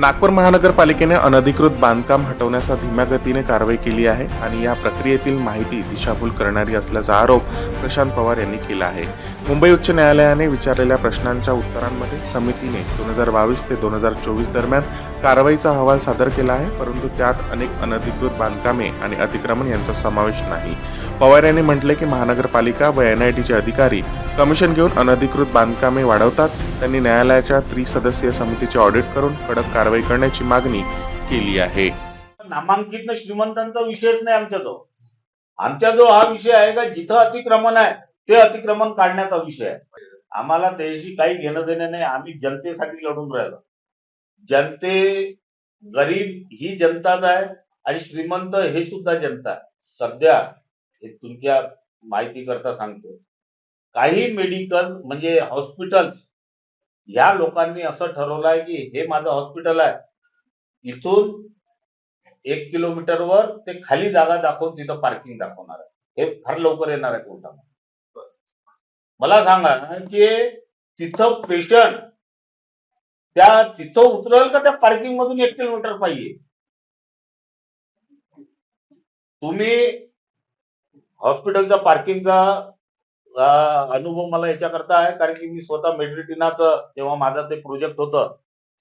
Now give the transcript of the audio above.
नागपूर महानगरपालिकेने अनधिकृत बांधकाम हटवण्याचा धीम्या गतीने कारवाई केली आहे आणि या प्रक्रियेतील माहिती दिशाभूल करणारी असल्याचा आरोप प्रशांत पवार यांनी केला आहे. मुंबई उच्च न्यायालयाने विचारलेल्या प्रश्नांच्या उत्तरांमध्ये समितीने दोन हजार बावीस ते दोन हजार चोवीस दरम्यान कारवाईचा अहवाल सादर केला आहे परंतु त्यात अनेक अनधिकृत बांधकामे आणि अतिक्रमण यांचा समावेश नाही. पवार यांनी म्हटले की महानगरपालिका व एनआयटीचे अधिकारी कमिशन घेऊन अनधिकृत बांधकामे वाढवतात. त्यांनी न्यायालयाच्या त्रिसदस्यीय समितीचे ऑडिट करून कडक कारवाई करण्याची मागणी केली आहे. नामांकित श्रीमंतांचा विषयच नाही आमच्या जो आमच्या जो हा विषय आहे का जिथं अतिक्रमण आहे ते अतिक्रमण काढण्याचा विषय आहे. आम्हाला त्याशी काही घेणं देणं नाही आम्ही जनतेसाठी लढून राहिलो. जनते गरीब ही जनताच आहे आणि श्रीमंत हे सुद्धा जनता सध्या हे तुमच्या माहिती करता सांगतो. काही मेडिकल म्हणजे हॉस्पिटल ह्या लोकांनी असं ठरवलं आहे की हे माझं हॉस्पिटल आहे. इथून एक किलोमीटरवर ते खाली जागा दाखवून तिथं पार्किंग दाखवणार आहे. हे फार लवकर येणार आहे कोर्टामध्ये. मला सांगा की तिथं पेशंट त्या तिथं उतरल का त्या पार्किंग मधून एक किलोमीटर पाहिजे तुम्ही हॉस्पिटलचा पार्किंगचा अनुभव मला याच्याकरता आहे कारण की मी स्वतः मेड्रिटिनाचं जेव्हा माझं ते प्रोजेक्ट होतं